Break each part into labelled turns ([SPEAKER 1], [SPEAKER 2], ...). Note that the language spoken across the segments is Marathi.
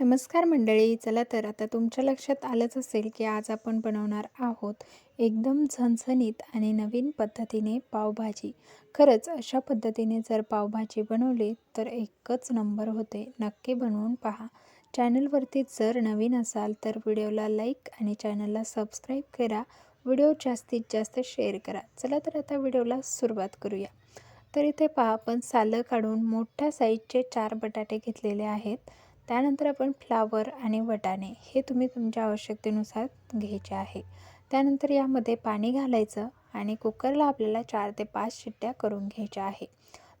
[SPEAKER 1] नमस्कार मंडळी चला तर आता तुमच्या लक्षात आलंच असेल की आज आपण बनवणार आहोत एकदम झणझणीत आणि नवीन पद्धतीने पावभाजी. खरंच अशा पद्धतीने जर पावभाजी बनवली तर एकच नंबर होते नक्की बनवून पहा. चॅनलवरती जर नवीन असाल तर व्हिडिओला लाईक आणि चॅनलला सबस्क्राईब करा. व्हिडिओ जास्तीत जास्त शेअर करा. चला तर आता व्हिडिओला सुरुवात करूया. तर इथे पहा आपण सालं काढून मोठ्या साईजचे चार बटाटे घेतलेले आहेत. त्यानंतर आपण फ्लावर आणि वटाणे हे तुम्ही तुमच्या आवश्यकतेनुसार घ्यायचे आहे. त्यानंतर यामध्ये पाणी घालायचं आणि कुकरला आपल्याला चार ते पाच शिट्ट्या करून घ्यायच्या आहे.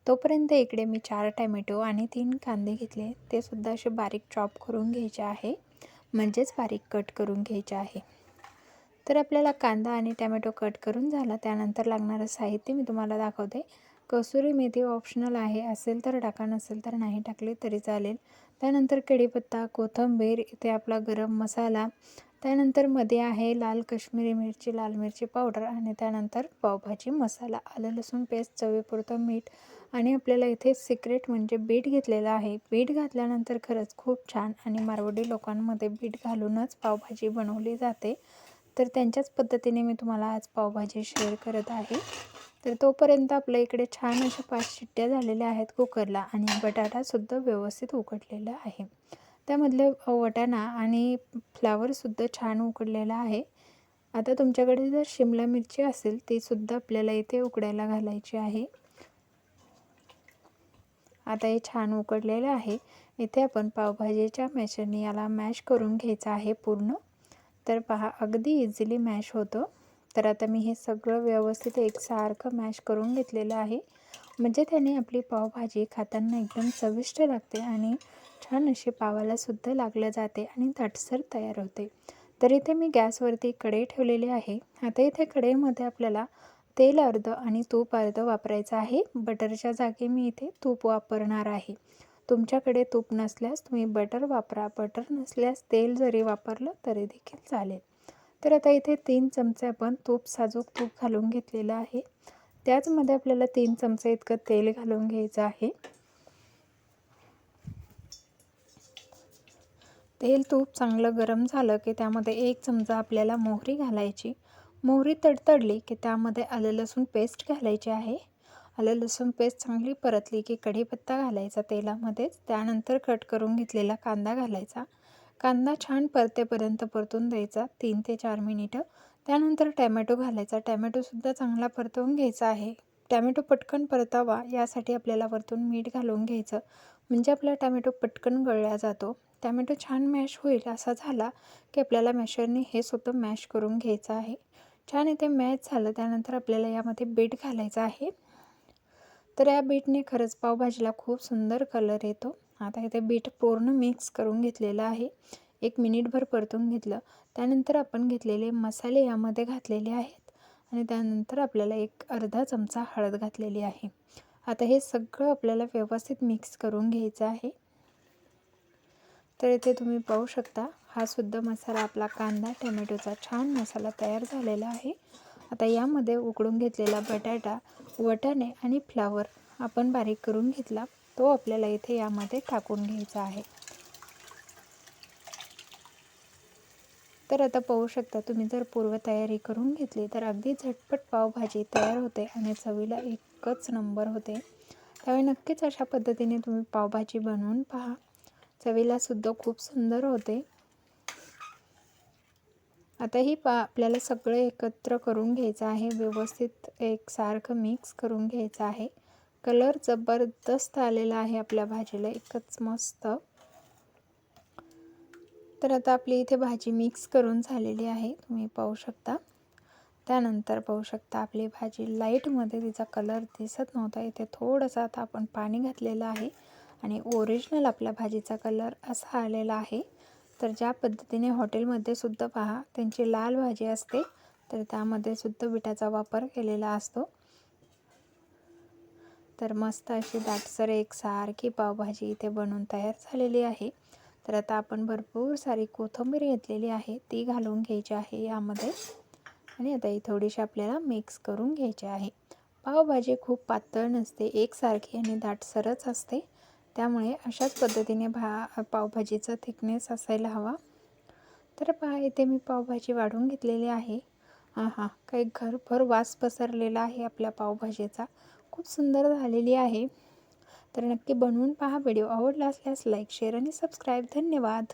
[SPEAKER 1] तोपर्यंत इकडे मी चार टॅमॅटो आणि तीन कांदे घेतले. ते सुद्धा असे बारीक चॉप करून घ्यायचे आहे. म्हणजेच बारीक कट करून घ्यायचे आहे. तर आपल्याला कांदा आणि टॅमॅटो कट करून झाला. त्यानंतर लागणारं साहित्य मी तुम्हाला दाखवते. कसुरी मेथी ऑप्शनल आहे. असेल तर टाका नसेल तर नाही टाकले तरी चालेल. त्यानंतर कढीपत्ता कोथिंबीर इथे आपला गरम मसाला. त्यानंतरमध्ये आहे लाल काश्मीरी मिरची लाल मिरची पावडर आणि त्यानंतर पावभाजी मसाला. आलं लसूण पेस्ट चवीपुरतं मीठ आणि आपल्याला इथे सिक्रेट म्हणजे बीट घेतलेलं आहे. बीट घातल्यानंतर खरंच खूप छान आणि मारवाडी लोकांमध्ये बीट घालूनच पावभाजी बनवली जाते. तर त्यांच्याच पद्धतीने मी तुम्हाला आज पावभाजी शेअर करत आहे. तर तोपर्यंत आपल्या इकडे छान अशा पाच शिट्ट्या झालेल्या आहेत कुकरला आणि बटाटासुद्धा व्यवस्थित उकडलेला आहे. त्यामधले वटाणा आणि फ्लावरसुद्धा छान उकडलेला आहे. आता तुमच्याकडे जर शिमला मिरची असेल तीसुद्धा आपल्याला इथे उकडायला घालायची आहे. आता हे छान उकडलेलं आहे. इथे आपण पावभाजीच्या मॅशरने याला मॅश करून घ्यायचं आहे पूर्ण. तर पहा अगदी इझिली मॅश होतं. तर आता मी हे सगळं व्यवस्थित एकसारखं मॅश करून घेतलेलं आहे. म्हणजे त्याने आपली पावभाजी खाताना एकदम चविष्ट लागते आणि छान अशी पावालासुद्धा लागलं जाते आणि दाटसर तयार होते. तर इथे मी गॅसवरती कढई ठेवलेली आहे. आता इथे कढईमध्ये आपल्याला तेल अर्धं आणि तूप अर्धं वापरायचं आहे. बटरच्या जागी मी इथे तूप वापरणार आहे. तुमच्याकडे तूप नसल्यास तुम्ही बटर वापरा. बटर नसल्यास तेल जरी वापरलं तरी देखील चालेल. तर आता इथे तीन चमचे आपण तूप साजूक तूप घालून घेतलेलं आहे. त्याचमध्ये आपल्याला तीन चमचे इतकं तेल घालून घ्यायचं आहे. तेल तूप चांगलं गरम झालं की त्यामध्ये एक चमचा आपल्याला मोहरी घालायची. मोहरी तडतडली की त्यामध्ये आलं लसूण पेस्ट घालायची आहे. आलं लसूण पेस्ट चांगली परतली की कढीपत्ता घालायचा तेलामध्येच. त्यानंतर कट करून घेतलेला कांदा घालायचा. कांदा छान परतेपर्यंत परतून द्यायचा तीन ते चार मिनिटं. त्यानंतर टॅमॅटो घालायचा. टॅमॅटोसुद्धा चांगला परतवून घ्यायचा आहे. टॅमॅटो पटकन परतावा यासाठी आपल्याला वरतून मीठ घालून घ्यायचं. म्हणजे आपला टॅमॅटो पटकन गळला जातो. टॅमॅटो छान मॅश होईल असा झाला की आपल्याला मॅशरने हे सुद्धा मॅश करून घ्यायचं आहे. छान इथे मॅच झालं त्यानंतर आपल्याला यामध्ये बीट घालायचं आहे. तर या बीटने खरंच पावभाजीला खूप सुंदर कलर येतो. आता इथे बीट पूर्ण मिक्स करून घेतलेलं आहे. एक मिनिटभर परतून घेतलं. त्यानंतर आपण घेतलेले मसाले यामध्ये घातलेले आहेत. आणि त्यानंतर आपल्याला एक अर्धा चमचा हळद घातलेली आहे. आता हे सगळं आपल्याला व्यवस्थित मिक्स करून घ्यायचं आहे. तर इथे तुम्ही पाहू शकता हा सुद्धा मसाला आपला कांदा टोमॅटोचा छान मसाला तयार झालेला आहे. आता यामध्ये उकडून घेतलेला बटाटा वटाणे आणि फ्लावर आपण बारीक करून घेतला. तो आपल्याला इथे यामध्ये टाकून घ्यायचा आहे. तर आता पाहू शकता तुम्ही जर पूर्वतयारी करून घेतली तर अगदी झटपट पावभाजी तयार होते आणि चवीला एकच नंबर होते. त्यावेळी नक्कीच अशा पद्धतीने तुम्ही पावभाजी बनवून पहा. चवीला सुद्धा खूप सुंदर होते. आता ही पा आपल्याला सगळं एकत्र करून घ्यायचं आहे. व्यवस्थित एकसारखं मिक्स करून घ्यायचं आहे. कलर जबरदस्त आलेला आहे आपल्या भाजीला एकच मस्त. तर आता आपली इथे भाजी मिक्स करून झालेली आहे तुम्ही पाहू शकता. त्यानंतर पाहू शकता आपली भाजी लाईटमध्ये तिचा कलर दिसत नव्हता इथे थोडंसं आता आपण पाणी घातलेलं आहे आणि ओरिजिनल आपल्या भाजीचा कलर असा आलेला आहे. तर ज्या पद्धतीने हॉटेलमध्ये सुद्धा पहा त्यांची लाल भाजी असते तर त्यामध्ये सुद्धा विटाचा वापर केलेला असतो. तर मस्त अशी दाटसर एकसारखी पावभाजी इथे बनवून तयार झालेली आहे. तर आता आपण भरपूर सारी कोथिंबीर घेतलेली आहे. ती घालून घ्यायची आहे यामध्ये. आणि आता ही थोडीशी आपल्याला मिक्स करून घ्यायची आहे. पावभाजी खूप पातळ नसते एकसारखी आणि दाटसरच असते. त्यामुळे अशाच पद्धतीने भा पावभाजीचा थिकनेस असायला हवा. तर पहा इथे मी पावभाजी वाढून घेतलेली आहे. हां हां काही घरभर वास पसरलेला आहे आपल्या पावभाजीचा. खूप सुंदर झालेली आहे. तर नक्की बनवून पहा व्हिडिओ आवडला असल्यास लाईक शेअर आणि सबस्क्राईब धन्यवाद.